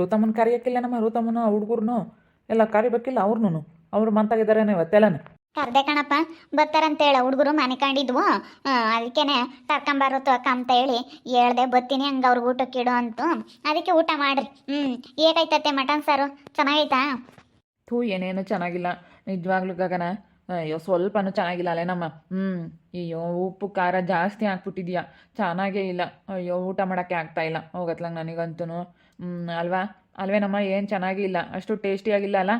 ಋತಮ್ಮನ ಕರಿಯಕ್ಕಿಲ್ಲ ನಮ್ಮ ಋತಮ್ಮನ ಹುಡುಗರ್ನು. ಎಲ್ಲ ಕರಿಬೇಕಿಲ್ಲ ಅವ್ರನು ಅವ್ರು ಮಂತಾಗಿದ್ದಾರೆ ಇವತ್ತೆಲ್ಲನು ಕರ್ದೆ ಕಣಪ್ಪ ಬರ್ತಾರಂತೇಳ ಹುಡುಗರು ಮನೆ ಕಂಡಿದ್ವು. ಅದಕ್ಕೇನೆ ಕರ್ಕೊಂಬಾರು ತೋಕ ಅಂತ ಹೇಳಿ ಹೇಳ್ದೆ ಬತ್ತೀನಿ ಹಂಗೆ ಅವ್ರಿಗೆ ಊಟಕ್ಕೆ ಇಡು ಅಂತ. ಅದಕ್ಕೆ ಊಟ ಮಾಡ್ರಿ. ಹ್ಮ್ ಹೇಗೈತತೆ ಮಟನ್ ಸಾರು? ಚೆನ್ನಾಗೈತಾ? ಥೂ ಏನೇನು ಚೆನ್ನಾಗಿಲ್ಲ. ನಿಜವಾಗ್ಲೂ ಗಗನ ಅಯ್ಯೋ ಸ್ವಲ್ಪನೂ ಚೆನ್ನಾಗಿಲ್ಲ ಅಲ್ಲೇ ನಮ್ಮ. ಹ್ಞೂ ಅಯ್ಯೋ ಉಪ್ಪು ಖಾರ ಜಾಸ್ತಿ ಹಾಕ್ಬಿಟ್ಟಿದ್ಯಾ. ಚೆನ್ನಾಗೇ ಇಲ್ಲ. ಅಯ್ಯೋ ಊಟ ಮಾಡಕ್ಕೆ ಆಗ್ತಾ ಇಲ್ಲ. ಹೋಗತ್ಲಂಗೆ ನನಗಂತೂ ಅಲ್ವಾ? ಅಲ್ವೇನಮ್ಮ ಏನು ಚೆನ್ನಾಗಿಲ್ಲ ಅಷ್ಟು ಟೇಸ್ಟಿಯಾಗಿಲ್ಲ ಅಲ್ಲ?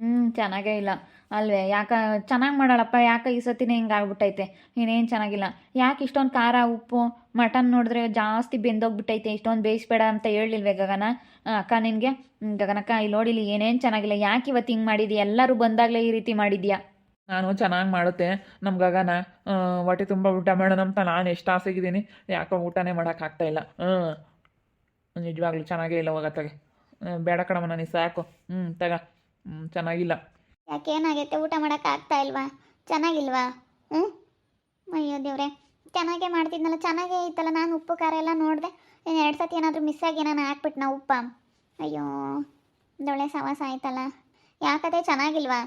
ಹ್ಞೂ ಚೆನ್ನಾಗೇ ಇಲ್ಲ. ಅಲ್ವೇ ಯಾಕೆ ಚೆನ್ನಾಗಿ ಮಾಡಾಳಪ್ಪ ಯಾಕೆ ಈ ಸತಿನೇ ಹಿಂಗೆ ಆಗ್ಬಿಟ್ಟೈತೆ? ಇನ್ನೇನು ಚೆನ್ನಾಗಿಲ್ಲ. ಯಾಕೆ ಇಷ್ಟೊಂದು ಖಾರ ಉಪ್ಪು ಮಟನ್ ನೋಡಿದ್ರೆ ಜಾಸ್ತಿ ಬೆಂದೋಗ್ಬಿಟ್ಟೈತೆ? ಇಷ್ಟೊಂದು ಬೇಯಿಸ್ಬೇಡ ಅಂತ ಹೇಳಿಲ್ವೇ ಗಗನ? ಅಕ್ಕ ನಿನಗೆ? ಗಗನಕ್ಕ ಇಲ್ಲಿ ನೋಡಿಲಿ ಏನೇನು ಚೆನ್ನಾಗಿಲ್ಲ. ಯಾಕೆ ಇವತ್ತು ಹಿಂಗೆ ಮಾಡಿದ್ಯಾ? ಎಲ್ಲರೂ ಬಂದಾಗಲೇ ಈ ರೀತಿ ಮಾಡಿದ್ಯಾ? ನಾನು ಚೆನ್ನಾಗಿ ಮಾಡುತ್ತೆ. ನಮ್ಮ ಗಗನ ಹೊಟ್ಟೆ ತುಂಬ ಊಟ ಮಾಡೋಣ ಅಂತ ನಾನು ಎಷ್ಟು ಆಸೆಗಿದ್ದೀನಿ. ಯಾಕೋ ಊಟನೇ ಮಾಡೋಕ್ಕಾಗ್ತಾ ಇಲ್ಲ. ಹ್ಞೂ ನಿಜವಾಗ್ಲೂ ಚೆನ್ನಾಗೇ ಇಲ್ಲ ಹೋಗತ್ತಾಗೆ ಬೇಡ ಕಣಮ್ಮ ನನಗೆ ಸಾಕು ಹ್ಞೂ ತಗ. ಹ್ಞೂ ಚೆನ್ನಾಗಿಲ್ಲ. ಯಾಕೆ ಏನಾಗೈತೆ? ಊಟ ಮಾಡೋಕ್ಕಾಗ್ತಾ ಇಲ್ವಾ? ಚೆನ್ನಾಗಿಲ್ವಾ? ಹ್ಞೂ ಅಯ್ಯೋ ದೇವ್ರೆ. ಚೆನ್ನಾಗೇ ಮಾಡ್ತಿದ್ನಲ್ಲ ಚೆನ್ನಾಗೇ ಇತ್ತಲ್ಲ. ನಾನು ಉಪ್ಪು ಖಾರ ಎಲ್ಲ ನೋಡಿದೆ. ಎರಡು ಸತಿ ಏನಾದರೂ ಮಿಸ್ ಆಗಿ ನಾನು ಹಾಕ್ಬಿಟ್ನ ಉಪ್ಪ. ಅಯ್ಯೋ ದೊಳೆ ಸವಾಸ ಆಯ್ತಲ್ಲ. ಯಾಕತೆ ಚೆನ್ನಾಗಿಲ್ವಾ?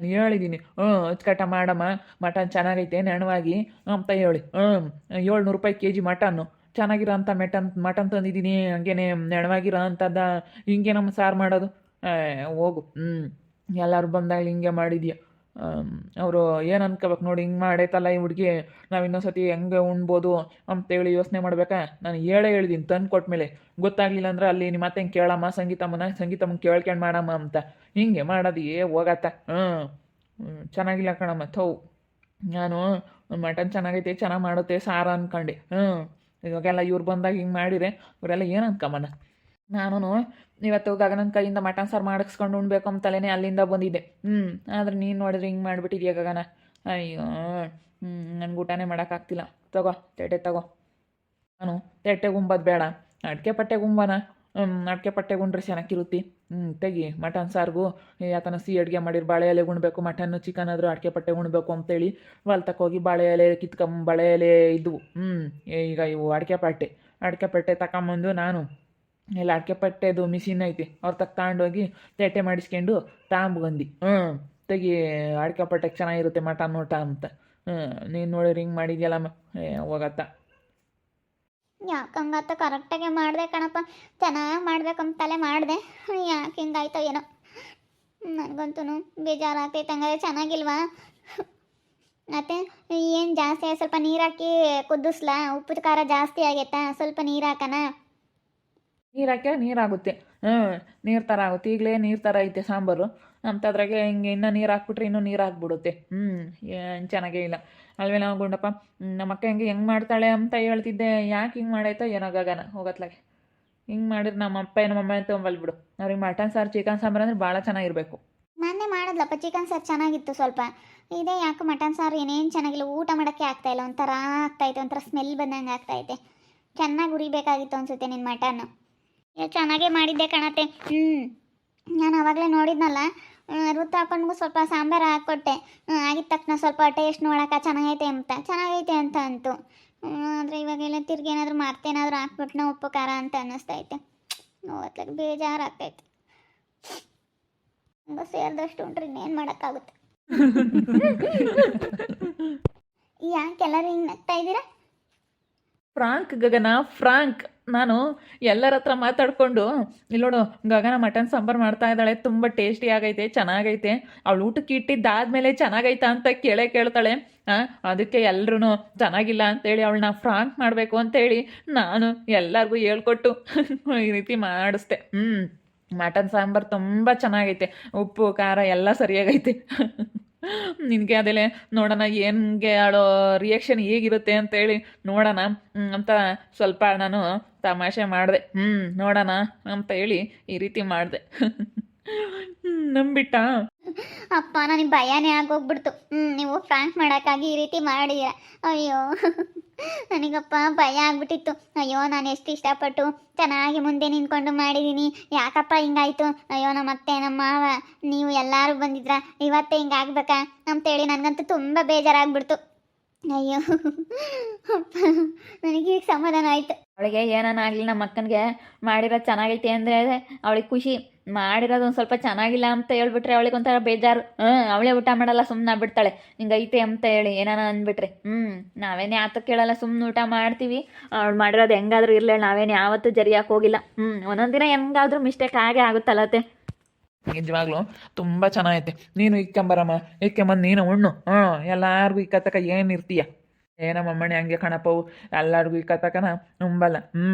ನಾನು ಹೇಳಿದ್ದೀನಿ ಹ್ಞೂ ಅಚ್ಚುಕಟ್ಟ ಮಾಡಮ್ಮ. ಮಟನ್ ಚೆನ್ನಾಗೈತೆ ನೆಣವಾಗಿ. ಅಂತ ಹೇಳಿ. ಹ್ಞೂ ಏಳ್ನೂರು ರೂಪಾಯಿ ಕೆ ಜಿ ಮಟನ್ನು. ಚೆನ್ನಾಗಿರೋ ಅಂಥ ಮೆಟನ್ ಮಟನ್ ತಂದಿದ್ದೀನಿ, ಹಂಗೇನೆ ನೆಣವಾಗಿರೋ ಅಂಥದ್ದು ಹಿಂಗೆ ನಮ್ಮ ಸಾರು ಮಾಡೋದು. ಹೋಗು. ಹ್ಞೂ ಎಲ್ಲರೂ ಬಂದಾಗ ಹಿಂಗೆ ಮಾಡಿದ್ಯಾ? ಅವರು ಏನು ಅನ್ಕೋಬೇಕು ನೋಡಿ, ಹಿಂಗೆ ಮಾಡೈತಲ್ಲ ಈ ಹುಡುಗಿ. ನಾವು ಇನ್ನೊಂದ್ಸತಿ ಹೆಂಗೆ ಉಣ್ಬೋದು ಅಂತೇಳಿ ಯೋಚನೆ ಮಾಡ್ಬೇಕಾ? ನಾನು ಹೇಳೇ ಹೇಳಿದ್ದೀನಿ ತಂದು ಕೊಟ್ಮೇಲೆ. ಗೊತ್ತಾಗ್ಲಿಲ್ಲ ಅಂದ್ರೆ ಅಲ್ಲಿ ನಿಮ್ಮ ಮತ್ತೆ ಹಿಂಗೆ ಕೇಳಮ್ಮ, ಸಂಗೀತಮ್ಮನ ಸಂಗೀತಮ್ಮನ ಕೇಳ್ಕೊಂಡು ಮಾಡಮ್ಮ ಅಂತ. ಹಿಂಗೆ ಮಾಡೋದು ಏ ಹೋಗತ್ತ ಹ್ಞೂ ಚೆನ್ನಾಗಿಲ್ಲ ಕಣಮ್ಮ, ಥೌ. ನಾನು ಮಟನ್ ಚೆನ್ನಾಗೈತೆ, ಚೆನ್ನಾಗಿ ಮಾಡುತ್ತೆ ಸಾರು ಅನ್ಕೊಂಡೆ. ಹ್ಞೂ ಇವಾಗೆಲ್ಲ ಇವ್ರು ಬಂದಾಗ ಹಿಂಗೆ ಮಾಡಿದ್ರೆ ಇವರೆಲ್ಲ ಏನು ಅನ್ಕಮ್ಮನ ನಾನು ಇವತ್ತು ಗಗನನ ಕೈಯಿಂದ ಮಟನ್ ಸಾರು ಮಾಡಿಸ್ಕೊಂಡು ಉಣ್ಬೇಕು ಅಂತಲೇ ಅಲ್ಲಿಂದ ಬಂದಿದ್ದೆ. ಹ್ಞೂ ಆದ್ರೆ ನೀನು ನೋಡಿದ್ರೆ ಹಿಂಗೆ ಮಾಡಿಬಿಟ್ಟಿದ್ಯಾ ಗಗನ? ಅಯ್ಯೋ ಹ್ಞೂ ನನಗೆ ಊಟನೇ ಮಾಡೋಕ್ಕಾಗ್ತಿಲ್ಲ ತಗೋ ತೇಟೆ ತಗೋ. ನಾನು ತೇಟೆ ಗುಂಬೋದು ಬೇಡ. ಅಡಿಕೆ ಪಟ್ಟೆ ಗುಂಬನ ಅಡಿಕೆ ಪಟ್ಟೆ ಗುಂಡ್ರೆ ಚೆನ್ನಾಗಿರುತ್ತೆ ಹ್ಞೂ ತೆಗಿ, ಮಟನ್ ಸಾರಿಗೂ. ಯಾತನ ಸಿಹಿ ಅಡುಗೆ ಮಾಡಿರು, ಬಾಳೆ ಎಲೆ ಉಣ್ಬೇಕು, ಮಟನ್ನು ಚಿಕನ್ ಆದರೂ ಅಡಿಕೆ ಪಟ್ಟೆ ಉಣ್ಬೇಕು ಅಂತೇಳಿ ಹೊಲ್ತಕ್ಕೆ ಹೋಗಿ ಬಾಳೆ ಎಲೆ ಕಿತ್ಕೊಂಬ ಬಾಳೆ ಎಲೆ ಇದ್ವು. ಹ್ಞೂ ಈಗ ಇವು ಅಡಿಕೆ ಪಟ್ಟೆ. ಅಡಿಕೆ ಪಟ್ಟೆ ತಗೊಂಬಂದು ನಾನು. ಎಲ್ಲ ಅಡಿಕೆ ಪಟ್ಟೆದು ಮಿಷಿನ್ ಐತಿ. ಅವ್ರು ತಕ್ಕ ತಗೊಂಡೋಗಿ ತೇಟೆ ಮಾಡಿಸ್ಕೊಂಡು ತಗೊಂಬಂದು ಹ್ಞೂ ತೆಗಿ, ಅಡಿಕೆ ಪಟ್ಟೆಗೆ ಚೆನ್ನಾಗಿರುತ್ತೆ ಮಟನ್, ಊಟ ಅಂತ. ಹ್ಞೂ ನೀನು ನೋಡಿ, ರಿಂಗ್ ಮಾಡಿದ್ಯಲ್ಲಮ್ಮ ಏ ಹೋಗತ್ತ ಹಂಗಾಯ್ತು ಕರೆಕ್ಟಾಗೆ ಮಾಡಿದೆ ಕಣಪ್ಪ. ಚೆನ್ನಾಗಿ ಮಾಡ್ಬೇಕಂತಲೇ ಮಾಡಿದೆ. ಯಾಕೆ ಹಿಂಗಾಯ್ತೋ ಏನೋ. ನನಗಂತೂ ಬೇಜಾರಾಗ್ತೈತೆ ಹಂಗಾದ್ರೆ ಚೆನ್ನಾಗಿಲ್ವಾ? ಮತ್ತೆ ಏನು ಜಾಸ್ತಿ ಸ್ವಲ್ಪ ನೀರು ಹಾಕಿ ಕುದಿಸ್ಲಾ? ಉಪ್ಪು ಖಾರ ಜಾಸ್ತಿ ಆಗೈತಾ? ಸ್ವಲ್ಪ ನೀರು ಹಾಕನ? ನೀರು ಹಾಕ್ಯ ನೀರಾಗುತ್ತೆ ಹ್ಞೂ ನೀರು ಥರ ಆಗುತ್ತೆ. ಈಗಲೇ ನೀರು ಥರ ಐತೆ ಸಾಂಬಾರು. ಅಂಥದ್ರಾಗೆ ಹಿಂಗೆ ಇನ್ನೂ ನೀರು ಹಾಕ್ಬಿಟ್ರೆ ಇನ್ನೂ ನೀರು ಹಾಕ್ಬಿಡುತ್ತೆ ಹ್ಞೂ ಏನು ಚೆನ್ನಾಗೇ ಇಲ್ಲ. ಅಲ್ವೇ ನಾವು ಗುಂಡಪ್ಪ ನಮ್ಮ ಅಕ್ಕ ಹೆಂಗೆ ಹೆಂಗೆ ಮಾಡ್ತಾಳೆ ಅಂತ ಹೇಳ್ತಿದ್ದೆ. ಯಾಕೆ ಹಿಂಗೆ ಮಾಡಾಯ್ತೋ ಏನೋ ಗಗನ. ಹೋಗತ್ಲಾಗೆ. ಹಿಂಗೆ ಮಾಡಿದ್ರೆ ನಮ್ಮ ಅಪ್ಪ ಅಮ್ಮ ಅಂತ ಬಿಡು. ಅವ್ರಿಗೆ ಮಟನ್ ಸಾರು ಚಿಕನ್ ಸಾಂಬಾರು ಅಂದ್ರೆ ಭಾಳ ಚೆನ್ನಾಗಿರಬೇಕು. ಮೊನ್ನೆ ಮಾಡಿದ್ಲಪ್ಪ ಚಿಕನ್ ಸಾರು ಚೆನ್ನಾಗಿತ್ತು ಸ್ವಲ್ಪ. ಇದೇ ಯಾಕೆ ಮಟನ್ ಸಾರು ಏನೇನು ಚೆನ್ನಾಗಿಲ್ಲ. ಊಟ ಮಾಡೋಕ್ಕೆ ಆಗ್ತಾ ಇಲ್ಲ. ಒಂಥರ ಆಗ್ತೈತೆ ಒಂಥರ ಸ್ಮೆಲ್ ಬಂದಂಗೆ ಆಗ್ತೈತೆ ಚೆನ್ನಾಗಿ ಉರಿಬೇಕಾಗಿತ್ತು ಅನಿಸುತ್ತೆ ನಿನ್ನ ಮಟನ್ನು ಚೆನ್ನಾಗೇ ಮಾಡಿದ್ದೆ ಕಣತೆ. ಹ್ಞೂ ನಾನು ಆವಾಗಲೇ ನೋಡಿದ್ನಲ್ಲ ಹಾಕೊಂಡು ಸ್ವಲ್ಪ ಸಾಂಬಾರು ಹಾಕ್ಕೊಟ್ಟೆ. ಆಗಿದ ತಕ್ಷಣ ಸ್ವಲ್ಪ ಟೇಸ್ಟ್ ನೋಡೋಕೆ ಚೆನ್ನಾಗೈತೆ ಅಂತ ಚೆನ್ನಾಗೈತೆ ಅಂತ ಅಂತು. ಆದರೆ ಇವಾಗೆಲ್ಲ ತಿರ್ಗಿ ಏನಾದರೂ ಮರ್ತೇನಾದರೂ ಹಾಕ್ಬಿಟ್ನ ಉಪ್ಪು ಖಾರ ಅಂತ ಅನ್ನಿಸ್ತೈತೆ ನೋಡ್ಲಿಕ್ಕೆ ಬೇಜಾರಾಗ್ತೈತೆ. ಹಂಗ ಸೇರಿದಷ್ಟು ಉಂಟ್ರಿ ಇನ್ನೇನು ಮಾಡೋಕ್ಕಾಗುತ್ತೆ. ಯಾಕೆಲ್ಲರೂ ಹಿಂಗೆ ನಗ್ತಾ ಇದ್ದೀರಾ? Prank Gagana prank. ನಾನು ಎಲ್ಲರ ಹತ್ರ ಮಾತಾಡಿಕೊಂಡು ಇಲ್ಲೋಡು ಗಗನ ಮಟನ್ ಸಾಂಬಾರು ಮಾಡ್ತಾ ಇದ್ದಾಳೆ, ತುಂಬ ಟೇಸ್ಟಿ ಆಗೈತೆ, ಚೆನ್ನಾಗೈತೆ. ಅವಳು ಊಟಕ್ಕೆ ಇಟ್ಟಿದ್ದಾದ್ಮೇಲೆ ಚೆನ್ನಾಗೈತಾ ಅಂತ ಕೇಳೇ ಕೇಳ್ತಾಳೆ. ಅದಕ್ಕೆ ಎಲ್ಲರೂ ಚೆನ್ನಾಗಿಲ್ಲ ಅಂತೇಳಿ ಅವಳನ್ನ ಫ್ರಾಂಕ್ ಮಾಡಬೇಕು ಅಂತೇಳಿ ನಾನು ಎಲ್ಲರಿಗೂ ಹೇಳ್ಕೊಟ್ಟು ಈ ರೀತಿ ಮಾಡಿಸ್ದೆ. ಹ್ಞೂ ಮಟನ್ ಸಾಂಬಾರು ತುಂಬ ಚೆನ್ನಾಗೈತೆ. ಉಪ್ಪು, ಖಾರ ಎಲ್ಲ ಸರಿಯಾಗೈತೆ. ನಿನಗೆ ಅದೆಲ್ಲ ನೋಡೋಣ ಹೆಂಗೆ ಆಳೋ ರಿಯಾಕ್ಷನ್ ಹೇಗಿರುತ್ತೆ ಅಂತೇಳಿ ನೋಡೋಣ. ಅಂತ ಸ್ವಲ್ಪ ನಾನು ತಮಾಷೆ ಮಾಡಿದೆ. ಹ್ಞೂ ನೋಡೋಣ ಅಂತ ಹೇಳಿ ಈ ರೀತಿ ಮಾಡಿದೆ. ನಂಬಿಟ್ಟ? ಅಪ್ಪ ನನಗೆ ಭಯನೇ ಆಗೋಗ್ಬಿಡ್ತು. ಹ್ಞೂ ನೀವು ಫ್ರಾಂಕ್ ಮಾಡೋಕ್ಕಾಗಿ ಈ ರೀತಿ ಮಾಡಿಯ ಅಯ್ಯೋ ನನಗಪ್ಪ ಭಯ ಆಗ್ಬಿಟ್ಟಿತ್ತು. ಅಯ್ಯೋ ನಾನು ಎಷ್ಟು ಇಷ್ಟಪಟ್ಟು ಚೆನ್ನಾಗಿ ಮುಂದೆ ನಿಂತ್ಕೊಂಡು ಮಾಡಿದ್ದೀನಿ ಯಾಕಪ್ಪ ಹಿಂಗಾಯ್ತು? ಅಯ್ಯೋ ನಮ್ಮ ಅತ್ತೆ ನಮ್ಮ ಮಾವ ನೀವು ಎಲ್ಲರೂ ಬಂದಿದ್ರ ಇವತ್ತೇ ಹಿಂಗಾಗ್ಬೇಕಾ? ಅಂತೇಳಿ ನನಗಂತೂ ತುಂಬ ಬೇಜಾರಾಗ್ಬಿಡ್ತು. ಅಯ್ಯೋ ಅಪ್ಪ, ನನಗೆ ಈಗ ಸಮಾಧಾನ ಆಯ್ತು. ಅವಳಿಗೆ ಏನಾನಾಗಲಿ ನಮ್ಮ ಅಕ್ಕನಿಗೆ ಮಾಡಿರೋದು ಚೆನ್ನಾಗೈತೆ ಅಂದರೆ ಅವಳಿಗೆ ಖುಷಿ. ಮಾಡಿರೋದು ಒಂದು ಸ್ವಲ್ಪ ಚೆನ್ನಾಗಿಲ್ಲ ಅಂತ ಹೇಳ್ಬಿಟ್ರೆ ಅವಳಿಗೆ ಒಂಥರ ಬೇಜಾರು. ಹ್ಞೂ ಅವಳೇ ಊಟ ಮಾಡಲ್ಲ ಸುಮ್ಮನೆ ಬಿಡ್ತಾಳೆ ಹಿಂಗೈತೆ ಅಂತ ಹೇಳಿ ಏನಾನ ಅಂದ್ಬಿಟ್ರೆ. ಹ್ಞೂ ನಾವೇನು ಆತ ಕೇಳಲ್ಲ ಸುಮ್ಮನೆ ಊಟ ಮಾಡ್ತೀವಿ. ಅವಳು ಮಾಡಿರೋದು ಹೆಂಗಾದ್ರೂ ಇರಲಿ ನಾವೇನು ಯಾವತ್ತೂ ಜರಿಯಾಕೆ ಹೋಗಿಲ್ಲ. ಹ್ಞೂ ಒಂದೊಂದು ದಿನ ಹೆಂಗಾದ್ರೂ ಮಿಸ್ಟೇಕ್ ಆಗೇ ಆಗುತ್ತಲ್ಲತ್ತೆ ನಿಜವಾಗ್ಲೂ ತುಂಬ ಚೆನ್ನಾಗೈತೆ. ನೀನು ಇಕ್ಕಂಬರಮ್ಮ ಇಕ್ಕಂಬಂದು ನೀನು ಉಣ್ಣು. ಹಾಂ ಎಲ್ಲಾರ್ಗೂ ಇಕ್ಕತ್ತಕ ಏನು ಇರ್ತೀಯ? ಏನಮ್ಮ ಅಮ್ಮಣಿ ಹಂಗೆ ಕಣಪ್ಪವು ಎಲ್ಲರಿಗೂ ಇಕ್ಕತಕನ ಉಂಬಲ್ಲ ಹ್ಞೂ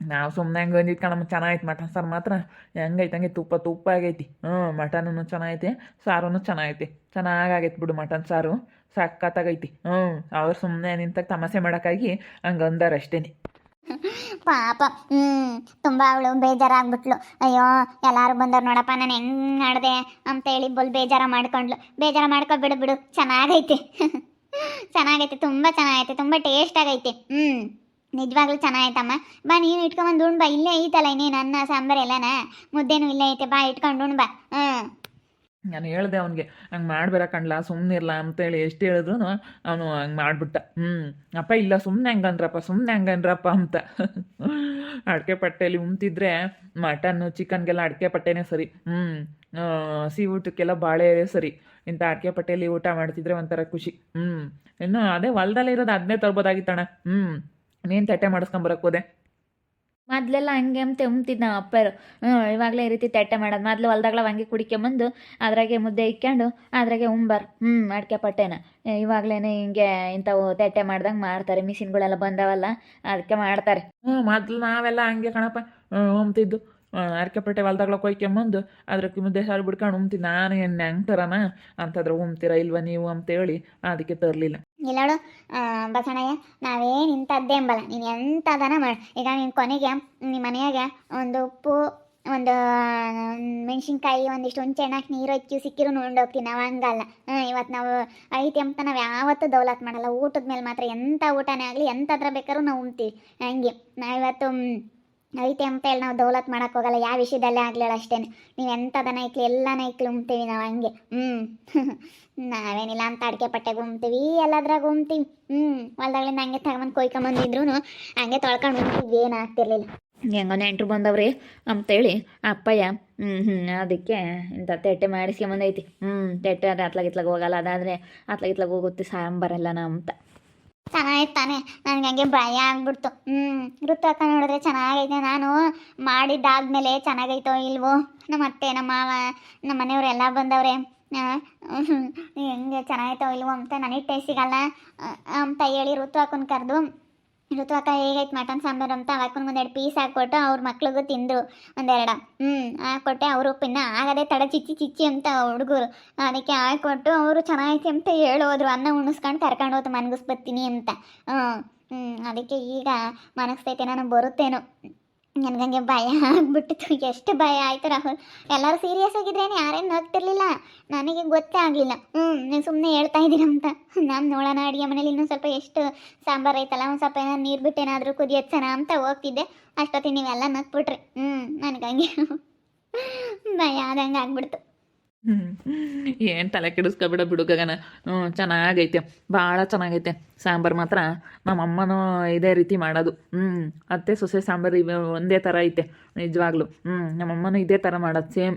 ನಾವು ಸುಮ್ಮನೆ ಹಂಗೆ ಬಂದಿದ್ದು ಕಣಮ್ಮ ಚೆನ್ನಾಗಿತ್ತು ಮಟನ್ ಸಾರು ಮಾತ್ರ. ಹೆಂಗೈತೆ, ಹಂಗೆ ತುಪ್ಪ ತುಪ್ಪ ಆಗೈತಿ. ಹ್ಞೂ ಮಟನೂ ಚೆನ್ನಾಗೈತಿ ಸಾರೂ ಚೆನ್ನಾಗೈತಿ. ಚೆನ್ನಾಗೈತೆ ಬಿಡು ಮಟನ್ ಸಾರು ಸಕ್ಕತ್ತಾಗೈತಿ ಹ್ಞೂ ಅವ್ರು ಸುಮ್ಮನೆ ನಿಂತಾಗ ತಮಾಷೆ ಮಾಡೋಕ್ಕಾಗಿ ಹಂಗೆ ಅಂದಾರ ಅಷ್ಟೇನೆ ಪಾಪ ಹ್ಞೂ ತುಂಬ ಅವಳು ಬೇಜಾರಾಗ್ಬಿಟ್ಲು. ಅಯ್ಯೋ, ಎಲ್ಲರೂ ಬಂದವ್ರು ನೋಡಪ್ಪ, ನಾನು ಹೆಂಗೆ ಮಾಡಿದೆ ಅಂತೇಳಿ ಬಲ್ ಬೇಜಾರ ಮಾಡ್ಕೊಂಡ್ಲು. ಬೇಜಾರ ಮಾಡ್ಕೊಬಿಡು ಬಿಡು ಬಿಡು, ಚೆನ್ನಾಗೈತೆ. ಚೆನ್ನಾಗೈತೆ, ತುಂಬ ಚೆನ್ನಾಗೈತೆ, ತುಂಬ ಟೇಸ್ಟ್ ಆಗೈತೆ. ಹ್ಞೂ ನಿಜವಾಗ್ಲೂ ಚೆನ್ನಾಗೈತಮ್ಮ. ಬಾ, ನೀನು ಇಟ್ಕೊಂಬಂದು ಉಣ್ ಬಾ ಇಲ್ಲೇ ಐತಲ್ಲ ಇನ್ನೇನು ಅನ್ನ, ಸಾಂಬಾರು ಎಲ್ಲನ? ಮುದ್ದೆನೂ ಇಲ್ಲೇ ಐತೆ. ಬಾ, ಇಟ್ಕೊಂಡು ಉಣ್ ಬಾ ಹ್ಞೂ ನಾನು ಹೇಳ್ದೆ ಅವನಿಗೆ, ಹಂಗೆ ಮಾಡ್ಬೇಡ ಕಣ್ಲ ಸುಮ್ಮನಿರ್ಲ ಅಂತೇಳಿ ಎಷ್ಟು ಹೇಳಿದ್ರು ಅವನು ಹಂಗೆ ಮಾಡಿಬಿಟ್ಟ. ಹ್ಞೂ ಅಪ್ಪ ಇಲ್ಲ ಸುಮ್ಮನೆ ಹಂಗಂದ್ರಪ್ಪ ಸುಮ್ಮನೆ ಹಂಗನ್ರಪ್ಪ ಅಂತ. ಅಡಿಕೆ ಪಟ್ಟೆಯಲ್ಲಿ ಉಣ್ತಿದ್ರೆ ಮಟನ್ನು ಚಿಕನ್ಗೆಲ್ಲ ಅಡಿಕೆ ಪಟ್ಟೆನೇ ಸರಿ. ಹ್ಞೂ ಹಸಿ ಊಟಕ್ಕೆಲ್ಲ ಬಾಳೆ ಸರಿ. ಇಂಥ ಅಡಿಕೆ ಪಟ್ಟೆಯಲ್ಲಿ ಊಟ ಮಾಡ್ತಿದ್ರೆ ಒಂಥರ ಖುಷಿ. ಹ್ಞೂ ಇನ್ನು ಅದೇ ಹೊಲ್ದಲ್ಲೇ ಇರೋದು ಅದನ್ನೇ ತರ್ಬೋದಾಗಿತ್ತಣ್ಣ. ಹ್ಞೂ ನೀನು ತಟ್ಟೆ ಮಾಡಿಸ್ಕೊಂಬರಕ್ಕೆ ಹೋದೆ. ಮೊದಲೆಲ್ಲ ಹಂಗೆ ಅಂತ ಉಮ್ತಿದ್ದು ನಮ್ಮ ಅಪ್ಪರು. ಇವಾಗಲೇ ಈ ರೀತಿ ತಟ್ಟೆ ಮಾಡೋದು. ಮೊದಲು ಹೊಲ್ದಾಗ್ಲ ಹಂಗೆ ಕುಡಿಕೊಂಬಂದು ಅದ್ರಾಗೆ ಮುದ್ದೆ ಇಕ್ಕೊಂಡು ಅದ್ರಾಗೆ ಉಂಬಾರ್. ಹ್ಞೂ, ಅಡಿಕೆ ಪಟ್ಟೆನ. ಇವಾಗಲೇ ಹಿಂಗೆ ಇಂಥವು ತಟ್ಟೆ ಮಾಡ್ದಂಗೆ ಮಾಡ್ತಾರೆ. ಮಿಷಿನ್ಗಳೆಲ್ಲ ಬಂದವಲ್ಲ ಅದಕ್ಕೆ ಮಾಡ್ತಾರೆ. ಹ್ಞೂ, ಮೊದ್ಲು ನಾವೆಲ್ಲ ಹಂಗೆ ಕಣಪ್ಪ ಉಮ್ತಿದ್ದು. ಅರ್ಕೆ ಪಟ್ಟೆ ಹೊಲ್ದಾಗ್ಲ ಕೊಯ್ಕೊಂಬಂದು ಅದ್ರಕ್ಕೆ ಮುದ್ದೆ ಸಾರು ಬಿಡ್ಕೊಂಡು ಉಮ್ತಿ, ನಾನು ಏನು ಹೆಂಗೆ ತರನ ಅಂತಂದ್ರೆ ಉಮ್ತೀರ ಇಲ್ವ ನೀವು ಅಂತೇಳಿ ಅದಕ್ಕೆ ತರಲಿಲ್ಲ. ಇಲ್ಲೋಡು ಬಸಣಯ್ಯ ನಾವೇನು ಇಂಥದ್ದೇ ಎಂಬಲ್ಲ ನೀನು ಎಂಥದನ ಮಾಡಿ, ಈಗ ನೀನು ಕೊನೆಗೆ ನಿಮ್ಮ ಮನೆಯಾಗ ಒಂದು ಉಪ್ಪು, ಒಂದು ಮೆಣಸಿನ್ಕಾಯಿ, ಒಂದಿಷ್ಟು ಹುಂಚೆ ಹಣ್ಣಾಕಿ ನೀರು ಹಚ್ಚಿ ಸಿಕ್ಕಿರು ಹೋಗ್ತೀವಿ ನಾವು ಹಂಗಲ್ಲ. ಇವತ್ತು ನಾವು ಐತಿ ಅಂತ ನಾವು ಯಾವತ್ತೂ ದೌಲತ್ ಮಾಡಲ್ಲ ಊಟದ ಮೇಲೆ ಮಾತ್ರ ಎಂಥ ಊಟನೇ ಆಗಲಿ ಎಂಥದ್ರ ಬೇಕಾದ್ರೂ ನಾವು ಉಣ್ತೀವಿ ಹಂಗೆ. ನಾವಿವತ್ತು ಐತಿ ಅಂತ ಹೇಳಿ ನಾವು ದೌಲತ್ ಮಾಡಕ್ ಹೋಗಲ್ಲ, ಯಾವ ವಿಷಯದಲ್ಲೇ ಆಗಲಿಲ್ಲ ಅಷ್ಟೇ ನೀವು ಎಂಥದನ ಐಕ್ಲಿ ಎಲ್ಲನ ಐಕ್ಲಿ ಉಮ್ತೀವಿ ನಾವು ಹಂಗೆ. ಹ್ಞೂ ನಾವೇನಿಲ್ಲ ಅಂತ ಅಡಿಕೆ ಪಟ್ಟೆಗೆ ಉಮ್ತೀವಿ ಎಲ್ಲದ್ರಾಗ ಉಮ್ತೀವಿ ಹ್ಞೂ ಹೊಲ್ದಾಗ್ಲಿಂದ ಹಂಗೆ ತಗೊಂಬಂದು ಕೊಯ್ಕೊಂಬಂದಿದ್ರು ಹಂಗೆ ತೊಳ್ಕೊಂಡು ಉಮ್ತೀವಿ ಏನು ಆಗ್ತಿರ್ಲಿಲ್ಲ. ಹೆಂಗೋ ನೆಂಟ್ರು ಬಂದವ್ರಿ, ಅಂತೇಳಿ ಅಪ್ಪಯ್ಯ ಹ್ಞೂ ಹ್ಞೂ ಅದಕ್ಕೆ ಇಂಥ ತೆಟ್ಟೆ ಮಾಡಿಸ್ಕೊಂಬಂದೈತಿ. ಹ್ಞೂ ತೆಟ್ಟೆ ಅದು ಅತ್ಲಾಗಿತ್ಲಾಗ ಹೋಗಲ್ಲ, ಅದಾದರೆ ಅತ್ಲಾಗಿತ್ಲಾಗ ಹೋಗುತ್ತೆ ಸಾಂಬಾರೆಲ್ಲನ ಅಂತ. ಚೆನ್ನಾಗಿತ್ತು ತಾನೆ ನನಗೆ ಹಂಗೆ ಭಯ ಆಗ್ಬಿಡ್ತು ಹ್ಞೂ ಋತು ಅಕ್ಕ ನೋಡಿದ್ರೆ ಚೆನ್ನಾಗೈತೆ ನಾನು ಮಾಡಿದ್ದಾದ್ಮೇಲೆ ಚೆನ್ನಾಗೈತೋ ಇಲ್ವೋ ನಮ್ಮ ಅತ್ತೆ ನಮ್ಮ ಮಾವ ನಮ್ಮ ಮನೆಯವ್ರು ಎಲ್ಲ ಬಂದವ್ರೆ ಹೆಂಗೆ ಚೆನ್ನಾಗೈತೋ ಇಲ್ವೋ ಅಂತ ನನಗೆ ಟೇಸ್ಟ್ ಸಿಗಲ್ಲ ಅಂತ ಹೇಳಿ ಋತು ಅಕ್ಕನ ಕರೆದು ಋತು ಅಕ್ಕ ಹೇಗೈತೆ ಮಟನ್, ಸಾಂಬಾರು ಅಂತ ಅಕ್ಕನ ಒಂದೆರಡು ಪೀಸ್ ಹಾಕ್ಕೊಟ್ಟು ಅವ್ರ ಮಕ್ಳಿಗೂ ತಿಂದರು ಒಂದೆರಡು. ಹ್ಞೂ ಹಾಕ್ಕೊಟ್ಟೆ ಅವರು ಪಿನ್ನ ಆಗದೆ ತಡ ಚಿಚ್ಚಿ ಚಿಚ್ಚಿ ಅಂತ ಹುಡುಗರು. ಅದಕ್ಕೆ ಹಾಕ್ಕೊಟ್ಟು ಅವರು ಚೆನ್ನಾಗೈತೆ ಅಂತ ಹೇಳೋದ್ರು. ಅನ್ನ ಉಣಿಸ್ಕೊಂಡು ಕರ್ಕೊಂಡು ಹೋತು ಮನ್ಗಿಸ್ಬತ್ತೀನಿ ಅಂತ. ಹ್ಞೂ ಹ್ಞೂ ಅದಕ್ಕೆ ಈಗ ಮನಸ್ತೈತೆ ನಾನು ಬರುತ್ತೇನೋ. ನನಗಂಗೆ ಭಯ ಆಗ್ಬಿಟ್ಟಿತ್ತು. ಎಷ್ಟು ಭಯ ಆಯ್ತು ರಾಹುಲ್. ಎಲ್ಲರೂ ಸೀರಿಯಸ್ ಆಗಿದ್ರೇನೆ ಯಾರೇನು ನಗ್ತಿರ್ಲಿಲ್ಲ? ನನಗೆ ಗೊತ್ತೇ ಆಗಲಿಲ್ಲ ಹ್ಞೂ ನೀವು ಸುಮ್ಮನೆ ಹೇಳ್ತಾ ಇದ್ದೀರಂತ ನಾನು ನೋಡೋಣ, ಅಡುಗೆ ಮನೇಲಿ ಇನ್ನೂ ಸ್ವಲ್ಪ ಎಷ್ಟು ಸಾಂಬಾರು ಐತಲ್ಲ, ಒಂದು ಸ್ವಲ್ಪ ಏನಾದ್ರು ನೀರು ಬಿಟ್ಟು ಏನಾದರೂ ಕುದಿಯತ್ಸನ ಅಂತ ಹೋಗ್ತಿದ್ದೆ. ಅಷ್ಟೊತ್ತಿಗೆ ನೀವೆಲ್ಲ ನಗ್ಬಿಟ್ರಿ. ಹ್ಞೂ ನನಗಂಗೆ ಭಯ ಆದಂಗೆ ಆಗ್ಬಿಡ್ತು. ಏನು ತಲೆ ಕೆಡಿಸ್ಕೊಬಿಡ ಬಿಡು ಗಗನ. ಹ್ಞೂ ಚೆನ್ನಾಗೈತೆ. ಭಾಳ ಚೆನ್ನಾಗೈತೆ. ಸಾಂಬಾರು ಮಾತ್ರ ನಮ್ಮ ಅಮ್ಮನೂ ಇದೇ ರೀತಿ ಮಾಡೋದು. ಹ್ಞೂ ಅತ್ತೆ ಸೊಸೆ ಸಾಂಬಾರು ಒಂದೇ ಥರ ಐತೆ, ನಿಜವಾಗ್ಲೂ. ಹ್ಞೂ ನಮ್ಮ ಅಮ್ಮನೂ ಇದೇ ಥರ ಮಾಡೋದು, ಸೇಮ್.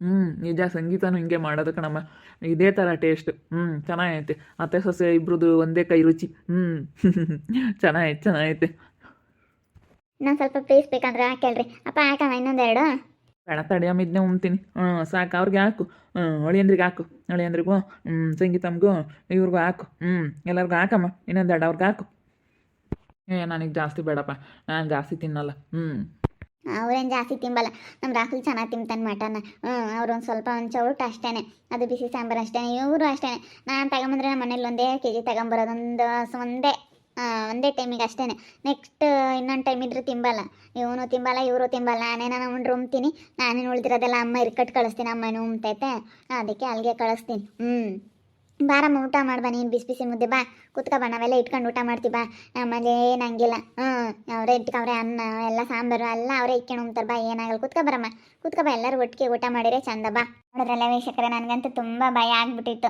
ಹ್ಞೂ ನಿಜ ಸಂಗೀತನೂ ಹಿಂಗೆ ಮಾಡೋದು ಕಣಮ್ಮ. ಇದೇ ಥರ ಟೇಸ್ಟ್. ಹ್ಞೂ ಚೆನ್ನಾಗೈತೆ. ಅತ್ತೆ ಸೊಸೆ ಇಬ್ರದ್ದು ಒಂದೇ ಕೈ ರುಚಿ. ಹ್ಞೂ ಚೆನ್ನಾಗೈತೆ ಚೆನ್ನಾಗೈತೆ. ನಾನು ಸ್ವಲ್ಪ ಪೇಸ್ ಬೇಕಂದ್ರೆ ಹಾಕೇಳ್ರಿ. ಅಪ್ಪ, ಹಾಕಮ್ಮ ಇನ್ನೊಂದೆರಡು ಬೇಡ ತಡಿಯಮ್ಮ ಇದನ್ನೇ ಉಣ್ತೀನಿ. ಹ್ಞೂ ಸಾಕು, ಅವ್ರಿಗೆ ಹಾಕು. ಹ್ಞೂ ಅಳಿಯಂದ್ರಿಗೆ ಹಾಕು. ಅಳಿಯಂದ್ರಿಗೂ ಹ್ಞೂ ಸಂಗೀತಮ್ಗೂ, ಇವ್ರಿಗೂ ಹಾಕು. ಹ್ಞೂ ಎಲ್ಲರಿಗೂ ಹಾಕಮ್ಮ. ಇನ್ನೊಂದು ಎರಡು ಅವ್ರಿಗೆ ಹಾಕು. ಏ, ನನಗೆ ಜಾಸ್ತಿ ಬೇಡಪ್ಪ. ನಾನು ಜಾಸ್ತಿ ತಿನ್ನಲ್ಲ. ಹ್ಞೂ ಅವ್ರೇನು ಜಾಸ್ತಿ ತಿಂಬಲ್ಲ. ನಮ್ಮ ರಾಹುಲ್ ಚೆನ್ನಾಗಿ ತಿಂತಾನೆ ಮಟನ್. ಹ್ಞೂ ಅವ್ರೊಂದು ಸ್ವಲ್ಪ ಒಂದು ಚೌಟ ಅಷ್ಟೇ ಅದು ಬಿಸಿ ಸಾಂಬಾರು ಅಷ್ಟೇ ಇವರು ಅಷ್ಟೇ ನಾನು ತಗೊಂಬಂದ್ರೆ ನಮ್ಮ ಮನೇಲಿ ಒಂದೇ ಕೆ ಜಿ ತಗೊಂಬರೋದು ಒಂದು. ಒಂದೇ ಟೈಮಿಗೆ ಅಷ್ಟೇ ನೆಕ್ಸ್ಟ್ ಇನ್ನೊಂದು ಟೈಮ್ ಇದ್ರೆ ತಿಂಬಲ್ಲ. ಇವನು ತಿಂಬಲ್ಲ, ಇವರು ತಿಂಬಲ್ಲ. ನಾನೇ ನಾನು ಉಂಡ್ರು ಉಮ್ತೀನಿ ನಾನೇನು ಉಳಿದಿರೋದೆಲ್ಲ ಅಮ್ಮ ಇರ್ಕಟ್ಟು ಕಳಿಸ್ತೀನಿ. ಅಮ್ಮನೂ ಉಮ್ತೈತೆ ಅದಕ್ಕೆ ಅಲ್ಲಿಗೆ ಕಳಿಸ್ತೀನಿ. ಹ್ಞೂ ಬಾರಮ್ಮ, ಊಟ ಮಾಡ್ಬಾ, ನೀನು ಬಿಸಿ ಬಿಸಿ ಮುದ್ದೆ ಬಾ. ಕುತ್ಕೊ ಬಾ, ನಾವೆಲ್ಲ ಇಟ್ಕೊಂಡು ಊಟ ಮಾಡ್ತೀವಿ, ಬಾ. ನಮ್ಮಲ್ಲಿ ಏನಂಗಿಲ್ಲ. ಹ್ಞೂ, ಅವರೇ ಇಟ್ಕವ್ರೆ ಅನ್ನ, ಎಲ್ಲ ಸಾಂಬಾರು, ಎಲ್ಲ ಅವರೇ ಇಟ್ಕೊಂಡು ಹೋಗ್ತಾರೆ ಬಾ. ಏನಾಗಲ್ಲ, ಕುತ್ಕೊ ಬರಮ್ಮ. ಕುತ್ಕೊ ಬಾ, ಎಲ್ಲರೂ ಒಟ್ಟಿಗೆ ಊಟ ಮಾಡಿದ್ರೆ ಚಂದ, ಬಾ. ನೋಡಿದ್ರಲ್ಲ ವೀಕ್ಷಕರೇ, ನನಗಂತೂ ತುಂಬ ಭಯ ಆಗ್ಬಿಟ್ಟಿತ್ತು.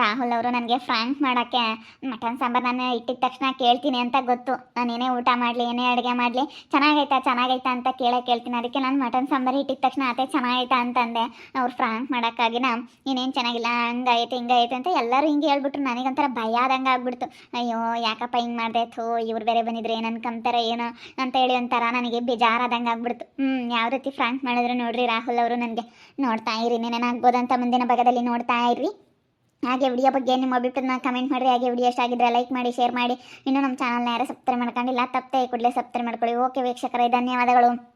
ರಾಹುಲ್ ಅವರು ನನಗೆ ಫ್ರಾಂಕ್ ಮಾಡೋಕ್ಕೆ ಮಟನ್ ಸಾಂಬಾರು ನಾನು ಇಟ್ಟಿದ ತಕ್ಷಣ ಕೇಳ್ತೀನಿ ಅಂತ ಗೊತ್ತು. ನಾನು ಏನೇ ಊಟ ಮಾಡಲಿ, ಏನೇ ಅಡುಗೆ ಮಾಡಲಿ, ಚೆನ್ನಾಗೈತಾ ಚೆನ್ನಾಗೈತಾ ಅಂತ ಕೇಳೇ ಕೇಳ್ತೀನಿ. ಅದಕ್ಕೆ ನಾನು ಮಟನ್ ಸಾಂಬಾರು ಇಟ್ಟಿದ ತಕ್ಷಣ ಅದೇ ಚೆನ್ನಾಗೈತಾ ಅಂತಂದೆ. ಅವ್ರು ಫ್ರಾಂಕ್ ಮಾಡೋಕ್ಕಾಗಿನ ಇನ್ನೇನು ಚೆನ್ನಾಗಿಲ್ಲ ಹಂಗೈತೆ ಹಿಂಗಾಯ್ತು ಅಂತ ಎಲ್ಲರೂ ಹಿಂಗೆ ಹೇಳ್ಬಿಟ್ರು. ನನಗಂತರ ಭಯ ಆದಂಗೆ ಆಗ್ಬಿಡ್ತು. ಅಯ್ಯೋ, ಯಾಕಪ್ಪ ಹಿಂಗೆ ಮಾಡಿದೆ? ಥೋ, ಇವ್ರು ಬೇರೆ ಬಂದಿದ್ರೆ ಏನು ಅನ್ಕೊಂತಾರೆ ಏನೋ ಅಂತ ಹೇಳಿ ಒಂಥರ ನನಗೆ ಬೇಜಾರಾದಂಗೆ ಆಗ್ಬಿಡ್ತು. ಹ್ಞೂ ಯಾವ ರೀತಿ ಫ್ರಾಂಕ್ ಮಾಡಿದ್ರು ನೋಡ್ರಿ ರಾಹುಲ್ ಅವರು ನನಗೆ. ನೋಡ್ತಾ ಇರಿ ನೆನಾಗ್ಬೋದಂತ ಮುಂದಿನ ಭಾಗದಲ್ಲಿ ನೋಡ್ತಾ ಇರ್ರಿ. ಹಾಗೆ ವಿಡಿಯೋ ಬಗ್ಗೆ ನಿಮ್ಮ ಅಭಿಪ್ರಾಯನ ಕಮೆಂಟ್ ಮಾಡಿರಿ. ಹಾಗೆ ವಿಡಿಯೋ ಆಗಿದ್ರೆ ಲೈಕ್ ಮಾಡಿ ಶೇರ್ ಮಾಡಿ. ಇನ್ನೂ ನಮ್ಮ ಚಾನಲ್ನ ಯಾರು ಸಬ್ಸ್ಕ್ರೈಬ್ ಮಾಡ್ಕೊಂಡಿಲ್ಲ, ತಪ್ಪದೆ ಕೂಡಲೇ ಸಬ್ಸ್ಕ್ರೈಬ್ ಮಾಡ್ಕೊಳ್ಳಿ. ಓಕೆ ವೀಕ್ಷಕರೇ, ಧನ್ಯವಾದಗಳು.